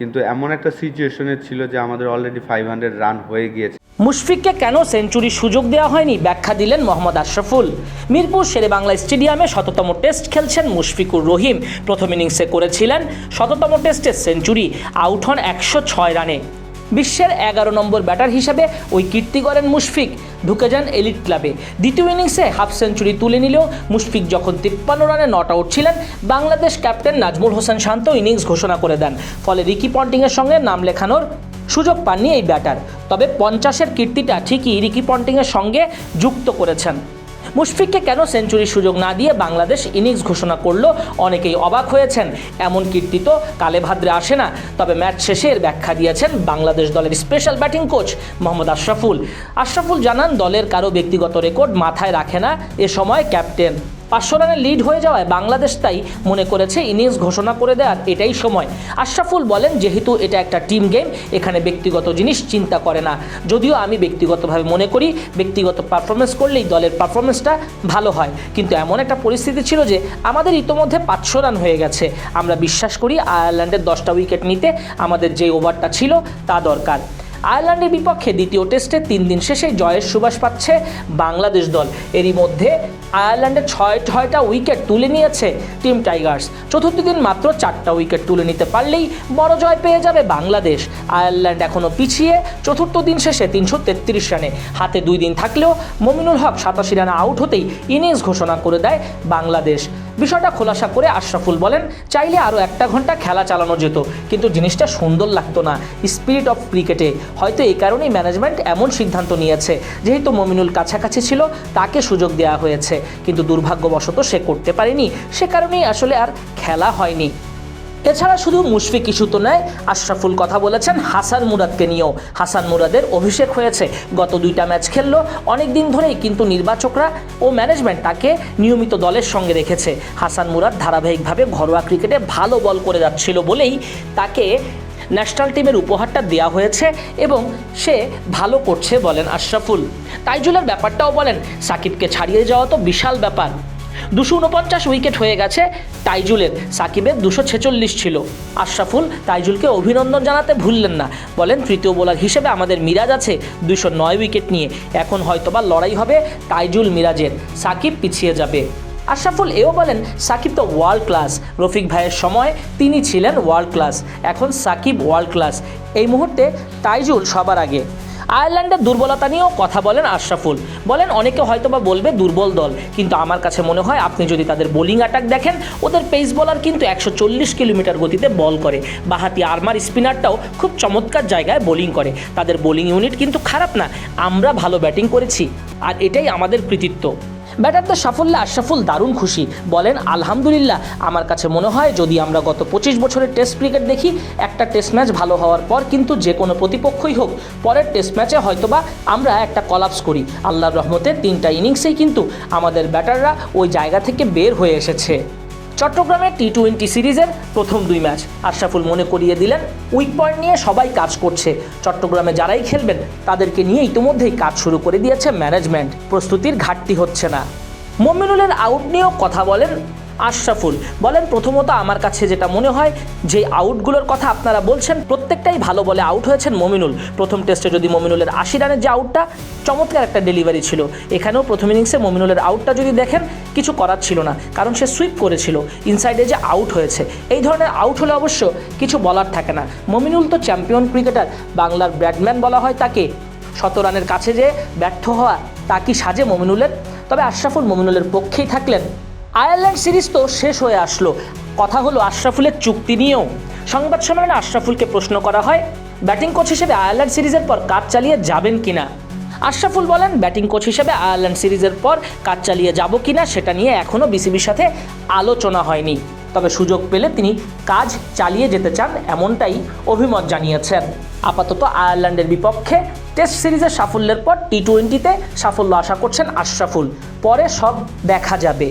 কিন্তু এমন একটা সিচুয়েশনে ছিল যে আমাদের অলরেডি ফাইভ হান্ড্রেড রান হয়ে গিয়েছে। মুশফিককে কেন সেঞ্চুরি সুযোগ দেওয়া হয়নি? ব্যাখ্যা দিলেন মোহাম্মদ আশরাফুল। মিরপুর শেরেবাংলা স্টেডিয়ামে শততম টেস্ট খেলছেন মুশফিকুর রহিম। প্রথম ইনিংসে করেছিলেন শততম টেস্টে সেঞ্চুরি আউট হন একশো ছয় রানে বিশ্বের এগারো নম্বর ব্যাটার হিসাবে ওই কীর্তি করেন মুশফিক, ঢুকে যান এলিট ক্লাবে। দ্বিতীয় ইনিংসে হাফ সেঞ্চুরি তুলে নিলেও মুশফিক যখন তিপ্পান্ন রানে নট আউট ছিলেন, বাংলাদেশ ক্যাপ্টেন নাজমুল হোসেন শান্ত ইনিংস ঘোষণা করে দেন। ফলে রিকি পন্টিংয়ের সঙ্গে নাম লেখানোর সুযোগ পাননি এই ব্যাটার। তবে পঞ্চাশের কীর্তিটা ঠিকই রিকি পন্টিংয়ের সঙ্গে যুক্ত করেছেন। মুশফিককে কেন সেঞ্চুরির সুযোগ না দিয়ে বাংলাদেশ ইনিংস ঘোষণা করল? অনেকেই অবাক হয়েছেন। এমন কীর্তি তো কালে ভাদ্রে আসে না। তবে ম্যাচ শেষে এর ব্যাখ্যা দিয়েছেন বাংলাদেশ দলের special batting coach Mohammad Ashraful. Ashraful জানান, দলের কারও ব্যক্তিগত রেকর্ড মাথায় রাখে না। এ সময় ক্যাপ্টেন পাঁচশো রানের লিড হয়ে যাওয়ায় বাংলাদেশ তাই মনে করেছে ইনিংস ঘোষণা করে দেওয়ার এটাই সময়। আশরাফুল বলেন, যেহেতু এটা একটা টিম গেম এখানে ব্যক্তিগত জিনিস চিন্তা করে না। যদিও আমি ব্যক্তিগতভাবে মনে করি, ব্যক্তিগত পারফরমেন্স করলেই দলের পারফরমেন্সটা ভালো হয়। কিন্তু এমন একটা পরিস্থিতি ছিল যে আমাদের ইতোমধ্যে পাঁচশো রান হয়ে গেছে। আমরা বিশ্বাস করি আয়ারল্যান্ডের দশটা উইকেট নিতে আমাদের যে ওভারটা ছিল তা দরকার। আয়ারল্যান্ডের বিপক্ষে দ্বিতীয় টেস্টে তিন দিন শেষে জয়ের সুবাস পাচ্ছে বাংলাদেশ দল। এরই মধ্যে আয়ারল্যান্ডের ছয় ছয়টা উইকেট তুলে নিয়েছে টিম টাইগার্স। চতুর্থ দিন মাত্র চারটা উইকেট তুলে নিতে পারলেই বড় জয় পেয়ে যাবে বাংলাদেশ। আয়ারল্যান্ড এখনও পিছিয়ে চতুর্থ দিন শেষে তিনশো তেত্রিশ রানে। হাতে দুই দিন থাকলেও মমিনুল হক সাতাশি রানে আউট হতেই ইনিংস ঘোষণা করে দেয় বাংলাদেশ। বিষয়টা খোলাসা করে আশরাফুল বলেন, চাইলে আরও একটা ঘণ্টা খেলা চালানো যেত, কিন্তু জিনিসটা সুন্দর লাগতো না স্পিরিট অফ ক্রিকেটে হয়তো এই কারণেই ম্যানেজমেন্ট এমন সিদ্ধান্ত নিয়েছে, যেহেতু মমিনুল কাছাকাছি ছিল, তাকে সুযোগ দেওয়া হয়েছে। কিন্তু দুর্ভাগ্যবশত সে করতে পারেনি, সে কারণেই আসলে আর খেলা হয়নি। এছাড়া শুধু মুশফিক ইস্যুতো নয়, আশরাফুল কথা বলেছেন হাসান মুরাদকে নিয়েও। হাসান মুরাদের অভিষেক হয়েছে। গত দুইটা ম্যাচ খেললো অনেক দিন ধরেই কিন্তু নির্বাচকরা ও ম্যানেজমেন্ট তাকে নিয়মিত দলের সঙ্গে রেখেছে। হাসান মুরাদ ধারাবাহিকভাবে ঘরোয়া ক্রিকেটে ভালো বল করে যাচ্ছিল বলেই তাকে ন্যাশনাল টিমের উপহারটা দেওয়া হয়েছে এবং সে ভালো করছে বলেন আশরাফুল। তাইজুলের ব্যাপারটাও বলেন, সাকিবকে ছাড়িয়ে যাওয়া তো বিশাল ব্যাপার। দুশো উনপঞ্চাশ উইকেট হয়ে গেছে তাইজুলের সাকিবের দুশো ছেচল্লিশ ছিল। আশরাফুল তাইজুলকে অভিনন্দন জানাতে ভুললেন না। বলেন, তৃতীয় বোলার হিসেবে আমাদের মিরাজ আছে দুশো নয় উইকেট নিয়ে। এখন হয়তোবা লড়াই হবে তাইজুল মিরাজের। সাকিব পিছিয়ে যাবে। আশরাফুল এও বলেন, সাকিব তো ওয়ার্ল্ড ক্লাস রফিক ভাইয়ের সময় তিনি ছিলেন ওয়ার্ল্ড ক্লাস এখন সাকিব ওয়ার্ল্ড ক্লাস এই মুহূর্তে তাইজুল সবার আগে। আয়ারল্যান্ডের দুর্বলতা নিয়েও কথা বলেন আশরাফুল। বলেন, অনেকে হয়তো বা বলবে দুর্বল দল, কিন্তু আমার কাছে মনে হয় আপনি যদি তাদের বোলিং অ্যাটাক দেখেন, ওদের পেস বলার কিন্তু একশো চল্লিশ কিলোমিটার গতিতে বল করে। বাহাতি আর্মার স্পিনারটাও খুব চমৎকার জায়গায় বোলিং করে। তাদের বোলিং ইউনিট কিন্তু খারাপ না, আমরা ভালো ব্যাটিং করেছি। আর এটাই আমাদের কৃতিত্ব। ব্যাটারদের সাফল্যে আশরাফুল দারুণ খুশি। বলেন, আলহামদুলিল্লাহ, আমার কাছে মনে হয় যদি আমরা গত পঁচিশ বছরের টেস্ট ক্রিকেট দেখি, একটা টেস্ট ম্যাচ ভালো হওয়ার পর কিন্তু যে কোনো প্রতিপক্ষই হোক, পরের টেস্ট ম্যাচে হয়তোবা আমরা একটা কলাপস করি। আল্লাহর রহমতের তিনটা ইনিংসেই কিন্তু আমাদের ব্যাটাররা ওই জায়গা থেকে বের হয়ে এসেছে। চট্টগ্রামের টি টোয়েন্টি সিরিজের প্রথম দুই ম্যাচ। আশরাফুল মনে করিয়ে দিলেন, উইক পয়েন্ট নিয়ে সবাই কাজ করছে। চট্টগ্রামে যারাই খেলবেন, তাদেরকে নিয়ে ইতিমধ্যেই কাজ শুরু করে দিয়েছে ম্যানেজমেন্ট। প্রস্তুতির ঘাটতি হচ্ছে না। মমিনুলের আউট নিয়েও কথা বলেন আশরাফুল। বলেন, প্রথমত আমার কাছে যেটা মনে হয়, যে আউটগুলোর কথা আপনারা বলছেন, প্রত্যেকটাই ভালো বলে আউট হয়েছেন মমিনুল। প্রথম টেস্টে যদি মমিনুলের আশি রানের যে আউটটা, চমৎকার একটা ডেলিভারি ছিল। এখানেও প্রথম ইনিংসে মমিনুলের আউটটা যদি দেখেন, কিছু করার ছিল না, কারণ সে সুইপ করেছিল ইনসাইডে যে আউট হয়েছে। এই ধরনের আউট হলে অবশ্য কিছু বলার থাকে না। মমিনুল তো চ্যাম্পিয়ন ক্রিকেটার বাংলার ব্যাটম্যান বলা হয় তাকে। শত রানের কাছে যে ব্যর্থ হওয়া, তা কি সাজে মমিনুলের? তবে আশরাফুল মমিনুলের পক্ষেই থাকলেন। আয়ারল্যান্ড সিরিজ তো শেষ হয়ে আসলো। কথা হলো আশরাফুলের চুক্তি নিয়েও। সংবাদ সম্মেলনে আশরাফুলকে প্রশ্ন করা হয়, ব্যাটিং কোচ হিসেবে আয়ারল্যান্ড সিরিজের পর কাজ চালিয়ে যাবেন কিনা? আশরাফুল বলেন, ব্যাটিং কোচ হিসেবে আয়ারল্যান্ড সিরিজের পর কাজ চালিয়ে যাব কিনা সেটা নিয়ে এখনও বিসিবির সাথে আলোচনা হয়নি। তবে সুযোগ পেলে তিনি কাজ চালিয়ে যেতে চান এমনটাই অভিমত জানিয়েছেন। আপাতত আয়ারল্যান্ডের বিপক্ষে টেস্ট সিরিজের সাফল্যের পর টি টোয়েন্টিতে সাফল্য আশা করছেন আশরাফুল। পরে সব দেখা যাবে।